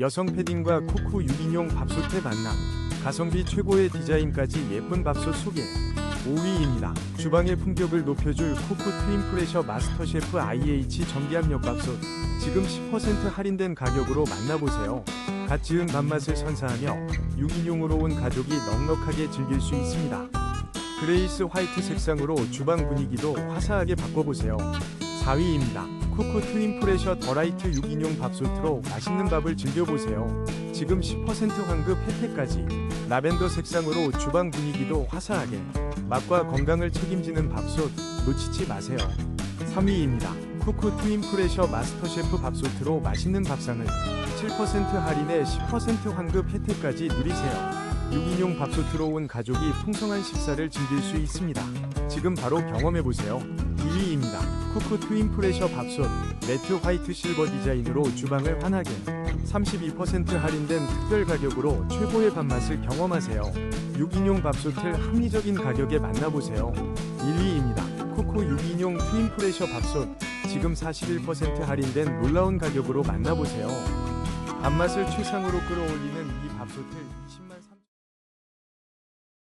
여성 패딩과 코코 6인용 밥솥의 만남. 가성비 최고의 디자인까지 예쁜 밥솥 소개. 5위입니다. 주방의 품격을 높여줄 코코 트윈 프레셔 마스터 셰프 IH 전기압력 밥솥. 지금 10% 할인된 가격으로 만나보세요. 갓 지은 밥맛을 선사하며 6인용으로 온 가족이 넉넉하게 즐길 수 있습니다. 그레이스 화이트 색상으로 주방 분위기도 화사하게 바꿔보세요. 4위입니다. 쿠쿠 트윈 프레셔 더라이트 6인용 밥솥으로 맛있는 밥을 즐겨보세요. 지금 10% 환급 혜택까지 라벤더 색상으로 주방 분위기도 화사하게 맛과 건강을 책임지는 밥솥 놓치지 마세요. 3위입니다. 쿠쿠 트윈 프레셔 마스터 셰프 밥솥으로 맛있는 밥상을 7% 할인에 10% 환급 혜택까지 누리세요. 6인용 밥솥으로 온 가족이 풍성한 식사를 즐길 수 있습니다. 지금 바로 경험해보세요. 2위입니다. 쿠쿠 트윈 프레셔 밥솥 매트 화이트 실버 디자인으로 주방을 환하게 32% 할인된 특별 가격으로 최고의 밥맛을 경험하세요. 6인용 밥솥을 합리적인 가격에 만나보세요. 1위입니다. 쿠쿠 6인용 트윈 프레셔 밥솥 지금 41% 할인된 놀라운 가격으로 만나보세요. 밥맛을 최상으로 끌어올리는 이 밥솥을 20만